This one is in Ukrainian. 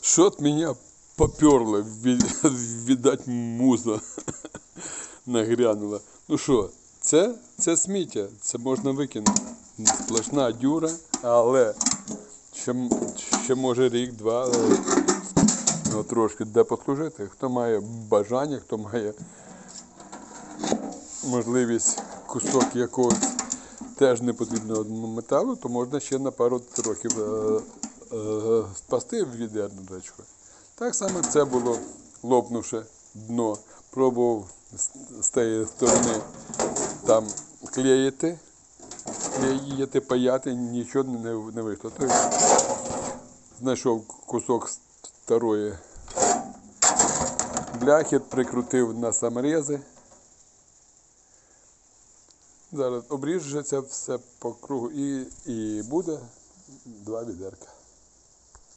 Що-то мене поперло, від- віддать муза нагрянула. Ну що, це, це сміття, це можна викинути. Сплошна дюра, але ще, ще може рік-два е, ну, трошки де послужити. Хто має бажання, хто має можливість кусок якогось теж непотрібного металу, то можна ще на пару років е, е, спасти відерничку. Так само це було лопнувши дно. Пробував з тієї сторони там клеїти, клеїти, паяти, нічого не, не вийшло. Тобто знайшов кусок старої бляхи, прикрутив на саморези. Зараз обріжеться все по кругу і, і буде два відерка.